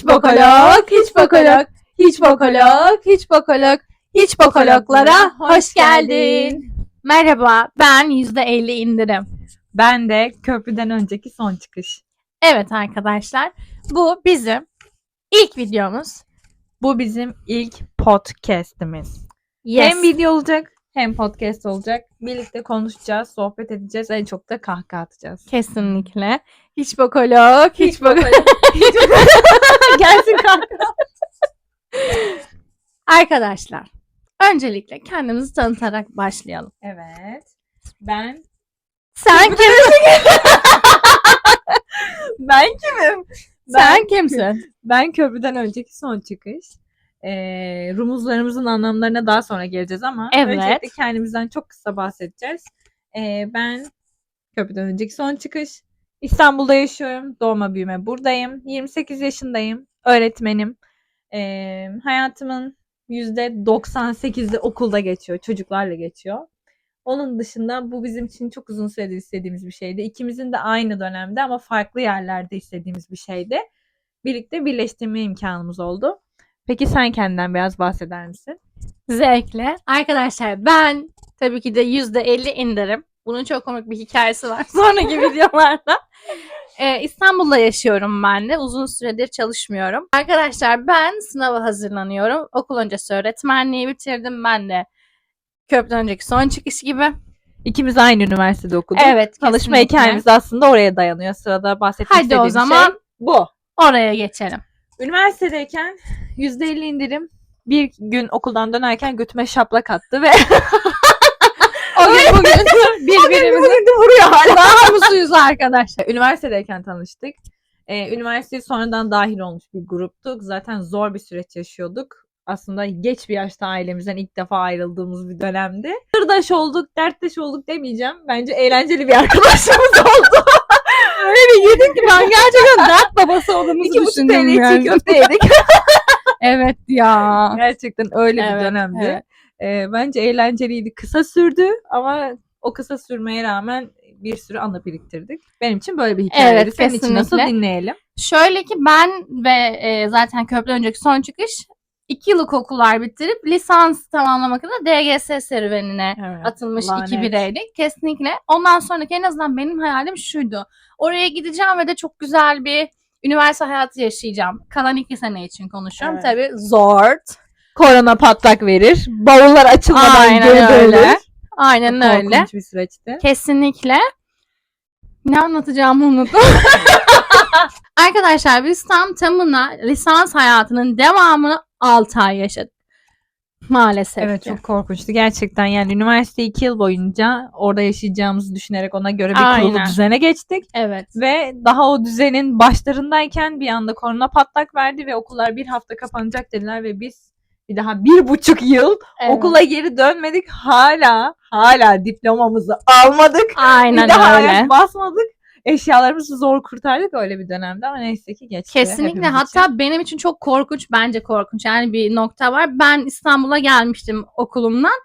Hiç bokolog, hiç bokolog, hiç bokolog, hiç bokolog, hiç bokologlara hoş geldin. Merhaba, ben %50 indirim. Ben de köprüden önceki son çıkış. Evet arkadaşlar, bu bizim ilk videomuz. Bu bizim ilk podcast'imiz. Yes. Hem video olacak hem podcast olacak. Birlikte konuşacağız, sohbet edeceğiz. En çok da kahkaha atacağız. Kesinlikle. Hiç bokolog, hiç bokolog. Gelsin kahkaha. Arkadaşlar, öncelikle kendimizi tanıtarak başlayalım. Evet. Ben Sen kimsin? ben kimim? Sen kimsin? Ben köprüden önceki son çıkış. Ee, rumuzlarımızın anlamlarına daha sonra geleceğiz ama Evet. öncelikle kendimizden çok kısa bahsedeceğiz. Ee, ben köprüden önceki son çıkış. İstanbul'da yaşıyorum. Doğma büyüme buradayım. 28 yaşındayım. Öğretmenim. Ee, hayatımın %98'i okulda geçiyor. Çocuklarla geçiyor. Onun dışında bu bizim için çok uzun süredir istediğimiz bir şeydi. İkimizin de aynı dönemde ama farklı yerlerde istediğimiz bir şeydi. Birlikte birleştirme imkanımız oldu. Peki sen kendinden biraz bahseder misin? Zevkle. Arkadaşlar ben tabii ki de %50 indirim. Bunun çok komik bir hikayesi var sonraki videolarda. Ee, İstanbul'da yaşıyorum ben de. Uzun süredir çalışmıyorum. Arkadaşlar ben sınava hazırlanıyorum. Okul öncesi öğretmenliği bitirdim. Ben de köprüden önceki son çıkış gibi. İkimiz aynı üniversitede okuduk. Evet. Tanışma kesinlikle. hikayemiz aslında oraya dayanıyor. Sırada bahsetmek Hadi o zaman şey bu. oraya geçelim. Üniversitedeyken %50 indirim bir gün okuldan dönerken götüme şaplak attı ve O gün bugün birbirimizi vuruyor hala. daha mutluyuz arkadaşlar. Üniversitedeyken tanıştık. Ee, üniversiteye sonradan dahil olmuş bir gruptuk. Zaten zor bir süreç yaşıyorduk. Aslında geç bir yaşta ailemizden ilk defa ayrıldığımız bir dönemdi. Sırdaş olduk, dertleş olduk demeyeceğim. Bence eğlenceli bir arkadaşımız oldu. Öyle bir yedik ki ben gerçekten dert babası olduğumuzu İki buçuk düşündüm TL yani. çiğ köfte yedik. Evet ya. Gerçekten öyle bir Evet, dönemdi. evet. Ee, bence eğlenceliydi. Kısa sürdü ama o kısa sürmeye rağmen bir sürü anı biriktirdik. Benim için böyle bir hikayeydi. Evet, Senin için nasıl dinleyelim? Şöyle ki ben ve e, zaten köprü önceki son çıkış iki yıllık okullar bitirip lisans tamamlamak adına DGS serüvenine Evet. atılmış Lanet. iki bireydik. Kesinlikle. Ondan sonraki en azından benim hayalim şuydu. Oraya gideceğim ve de çok güzel bir üniversite hayatı yaşayacağım. Kalan iki sene için konuşuyorum. Evet. Tabii zor. Korona patlak verir. Bavullar açılmadan Aynen geri öyle. Aynen öyle. Korkunç bir süreçti. Kesinlikle. Ne anlatacağımı unuttum. Arkadaşlar biz tam tamına lisans hayatının devamını 6 ay yaşadık. Maalesef Evet ki. çok korkunçtu gerçekten yani üniversite iki yıl boyunca orada yaşayacağımızı düşünerek ona göre bir kurulu Aynen. düzene geçtik Evet. ve daha o düzenin başlarındayken bir anda korona patlak verdi ve okullar bir hafta kapanacak dediler ve biz bir daha bir buçuk yıl evet. okula geri dönmedik hala hala diplomamızı almadık Aynen bir daha öyle. ayak basmadık eşyalarımızı zor kurtardık öyle bir dönemde ama neyse ki geçti Kesinlikle. hepimiz için. Hatta benim için çok korkunç, bence korkunç. Yani bir nokta var. Ben İstanbul'a gelmiştim okulumdan.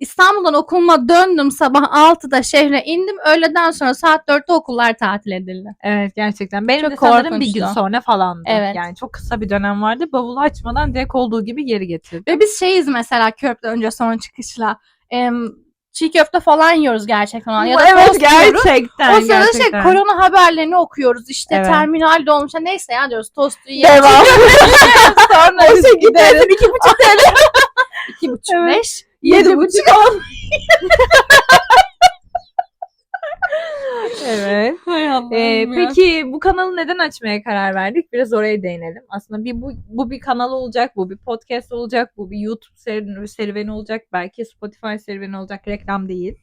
İstanbul'dan okuluma döndüm sabah 6'da şehre indim. Öğleden sonra saat 4'te okullar tatil edildi. Evet gerçekten. Benim Çok de sanırım bir gün sonra falandı. Evet. Yani çok kısa bir dönem vardı. Bavulu açmadan direkt olduğu gibi geri getirdi. Ve biz şeyiz mesela köprü önce son çıkışla. Em, çiğ köfte falan yiyoruz gerçekten. Ya da evet gerçekten. O sırada şey gerçekten. korona haberlerini okuyoruz. İşte Evet. terminal dolmuş. Neyse ya diyoruz tostu yiyelim. Devam. Sonra o şekilde gideriz. iki buçuk TL. İki buçuk Evet. beş. Yedi buçuk on. evet. Hay Allah'ım Ee, ya. peki bu kanalı neden açmaya karar verdik? Biraz oraya değinelim. Aslında bir bu, bu bir kanal olacak, bu bir podcast olacak, bu bir YouTube serüveni, serüveni olacak, belki Spotify serüveni olacak. Reklam değil.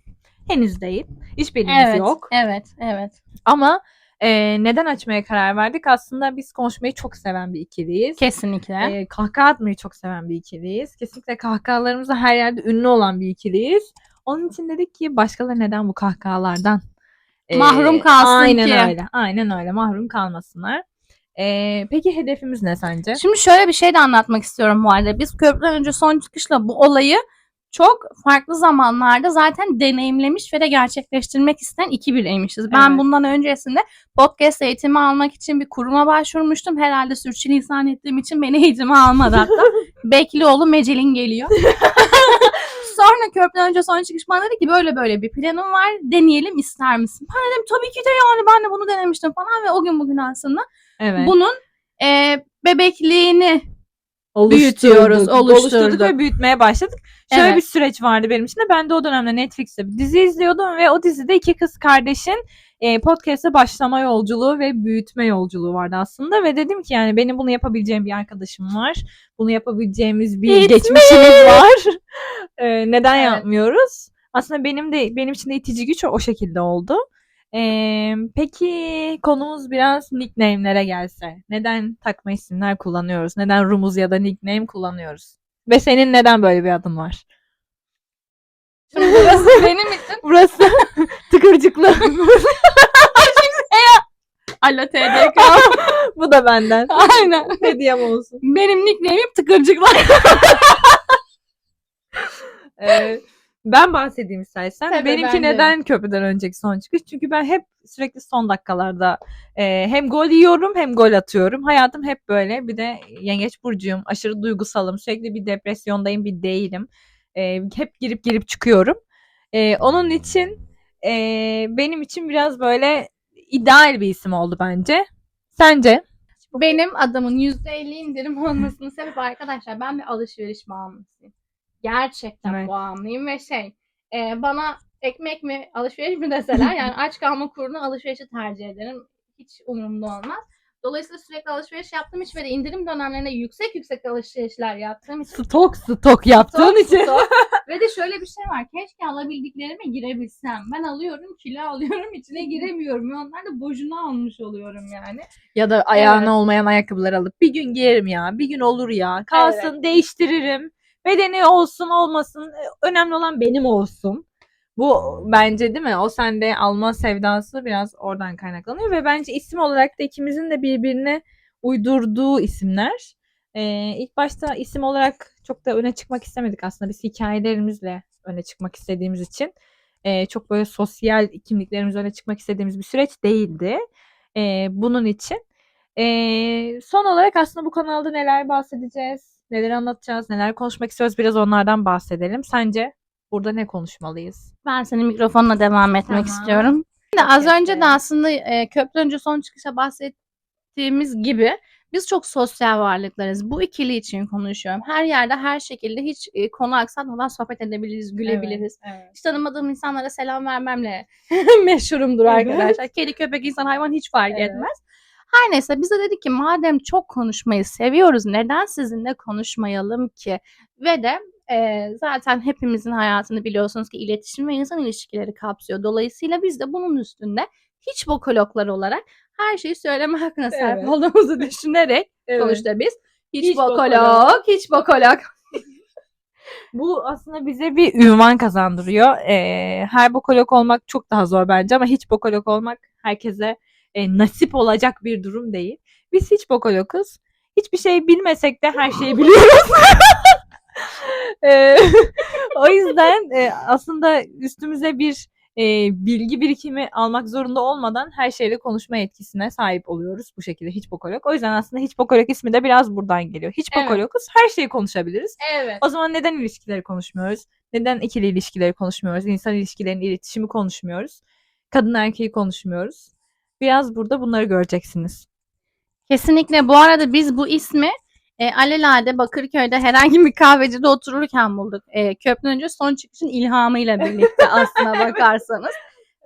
Henüz değil. Hiçbirimiz evet, yok. Evet, evet. Ama e, neden açmaya karar verdik? Aslında biz konuşmayı çok seven bir ikiliyiz. Kesinlikle. E, kahkaha atmayı çok seven bir ikiliyiz. Kesinlikle kahkahalarımızla her yerde ünlü olan bir ikiliyiz. Onun için dedik ki başkaları neden bu kahkahalardan e, Mahrum kalsın aynen ki. öyle. Aynen öyle. Mahrum kalmasınlar. E, peki hedefimiz ne sence? Şimdi şöyle bir şey de anlatmak istiyorum bu arada. Biz köprüden önce son çıkışla bu olayı çok farklı zamanlarda zaten deneyimlemiş ve de gerçekleştirmek isteyen iki bireymişiz. Ben Evet. bundan öncesinde podcast eğitimi almak için bir kuruma başvurmuştum. Herhalde sürçülisan ettiğim için beni eğitime almadı hatta. Beklioğlu Mecelin geliyor. Sonra köprüden önce son çıkış bana dedi ki böyle böyle bir planım var deneyelim ister misin? Ben dedim tabii ki de yani ben de bunu denemiştim falan ve o gün bugün aslında Evet. bunun e, bebekliğini büyütüyoruz, oluşturduk. ve büyütmeye başladık. Şöyle Evet. bir süreç vardı benim için de. Ben de o dönemde Netflix'te bir dizi izliyordum ve o dizide iki kız kardeşin e, podcast'e başlama yolculuğu ve büyütme yolculuğu vardı aslında ve dedim ki yani benim bunu yapabileceğim bir arkadaşım var. Bunu yapabileceğimiz bir Eğitmen. geçmişimiz var. E, neden Evet. yapmıyoruz? Aslında benim de benim için de itici güç o, o şekilde oldu. E, peki konumuz biraz nickname'lere gelse. Neden takma isimler kullanıyoruz? Neden rumuz ya da nickname kullanıyoruz? Ve senin neden böyle bir adın var? burası benim için Burası tıkırcıklı. Alo TDK. Bu da benden. Aynen. Hediyem olsun. Benim nickname'im tıkırcıklar. Ee, ben bahsedeyim istersen. Tabii, Benimki bence. neden köprüden önceki son çıkış? Çünkü ben hep sürekli son dakikalarda e, hem gol yiyorum hem gol atıyorum. Hayatım hep böyle. Bir de yengeç burcuyum. Aşırı duygusalım. Sürekli bir depresyondayım, bir değilim. E, hep girip girip çıkıyorum. E, onun için e, benim için biraz böyle ideal bir isim oldu bence. Sence? Benim adamın %50 indirim olmasının sebebi arkadaşlar ben bir alışveriş bağımlısıyım. Gerçekten Evet. bağımlıyım ve şey e, bana ekmek mi alışveriş mi deseler yani aç kalma kuruna alışverişi tercih ederim. Hiç umurumda olmaz. Dolayısıyla sürekli alışveriş yaptığım için ve de indirim dönemlerinde yüksek yüksek alışverişler yaptığım için Stok stok yaptığın Stok, için. stok. Ve de şöyle bir şey var. Keşke alabildiklerime girebilsem. Ben alıyorum, kilo alıyorum, içine giremiyorum. Onlar da boşuna almış oluyorum yani. Ya da ayağına Evet. olmayan ayakkabılar alıp bir gün giyerim ya. Bir gün olur ya. Kalsın değiştiririm. Bedeni olsun olmasın. e, Önemli olan benim olsun. Bu bence değil mi? O sende alma sevdası biraz oradan kaynaklanıyor ve bence isim olarak da ikimizin de birbirine uydurduğu isimler. Ee, ilk başta isim olarak çok da öne çıkmak istemedik aslında. Biz hikayelerimizle öne çıkmak istediğimiz için e, çok böyle sosyal kimliklerimiz öne çıkmak istediğimiz bir süreç değildi. E, bunun için. E, son olarak aslında bu kanalda neler bahsedeceğiz, neler anlatacağız, neler konuşmak istiyoruz biraz onlardan bahsedelim. Sence burada ne konuşmalıyız? Ben senin mikrofonla devam etmek Tamam. istiyorum. Şimdi az önce de aslında e, köprü önce son çıkışa bahsettiğimiz gibi biz çok sosyal varlıklarız. Bu ikili için konuşuyorum. Her yerde her şekilde hiç e, konu aksatmadan sohbet edebiliriz, gülebiliriz. Evet. Hiç tanımadığım insanlara selam vermemle meşhurumdur Evet. arkadaşlar. Kedi, köpek, insan, hayvan hiç fark Evet. etmez. Her neyse biz de dedik ki madem çok konuşmayı seviyoruz neden sizinle konuşmayalım ki? Ve de e, zaten hepimizin hayatını biliyorsunuz ki iletişim ve insan ilişkileri kapsıyor. Dolayısıyla biz de bunun üstünde hiç bokologlar olarak her şeyi söyleme hakkına sahip Evet. olduğumuzu düşünerek Evet. sonuçta biz hiç, Hiç bokolog, bokolog. hiç bokolog. Bu aslında bize bir ünvan kazandırıyor. E, her bokolog olmak çok daha zor bence ama hiç bokolog olmak herkese e, nasip olacak bir durum değil. Biz hiç bokologuz. Hiçbir şey bilmesek de her şeyi biliyoruz. E, o yüzden e, aslında üstümüze bir e, bilgi birikimi almak zorunda olmadan her şeyle konuşma yetkisine sahip oluyoruz bu şekilde hiç bokolog. O yüzden aslında hiç bokolog ismi de biraz buradan geliyor. Hiç Evet. bokologuz. Her şeyi konuşabiliriz. Evet. O zaman neden ilişkileri konuşmuyoruz? Neden ikili ilişkileri konuşmuyoruz? İnsan ilişkilerinin iletişimi konuşmuyoruz. Kadın erkeği konuşmuyoruz. Biraz burada bunları göreceksiniz. Kesinlikle. Bu arada biz bu ismi e, alelade Bakırköy'de herhangi bir kahvecide otururken bulduk. E, köprünün önce son çıkışın ilhamıyla birlikte aslına bakarsanız.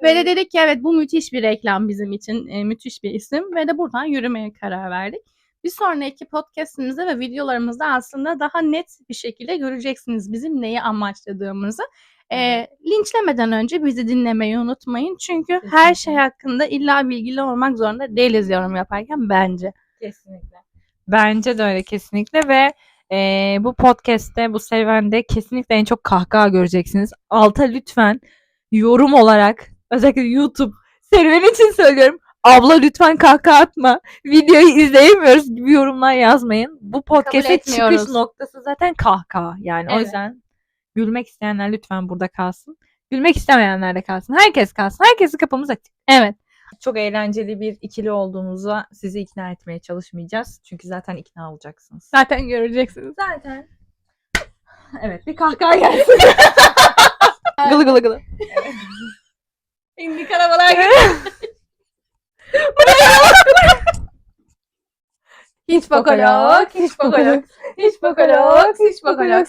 Ve de dedik ki evet bu müthiş bir reklam bizim için. e, müthiş bir isim. Ve de buradan yürümeye karar verdik. Bir sonraki podcastimizde ve videolarımızda aslında daha net bir şekilde göreceksiniz bizim neyi amaçladığımızı. E, linçlemeden önce bizi dinlemeyi unutmayın. Çünkü her Kesinlikle. şey hakkında illa bilgili olmak zorunda değiliz yorum yaparken bence. Kesinlikle. Bence de öyle kesinlikle ve e, bu podcast'te bu serüvende kesinlikle en çok kahkaha göreceksiniz. Alta lütfen yorum olarak özellikle YouTube serüven için söylüyorum. Abla lütfen kahkaha atma. Videoyu izleyemiyoruz gibi yorumlar yazmayın. Bu podcast'e etmiyoruz. çıkış noktası zaten kahkaha. Yani o Evet. yüzden Gülmek isteyenler lütfen burada kalsın. Gülmek istemeyenler de kalsın. Herkes kalsın. Herkesin kapımız açık. Evet. Çok eğlenceli bir ikili olduğumuza sizi ikna etmeye çalışmayacağız. Çünkü zaten ikna olacaksınız. Zaten göreceksiniz. Zaten. Evet bir kahkaha gelsin. gılı gılı gılı. Şimdi karabalar Hiç bokolog, hiç bokolog, hiç bokolog, hiç bokolog.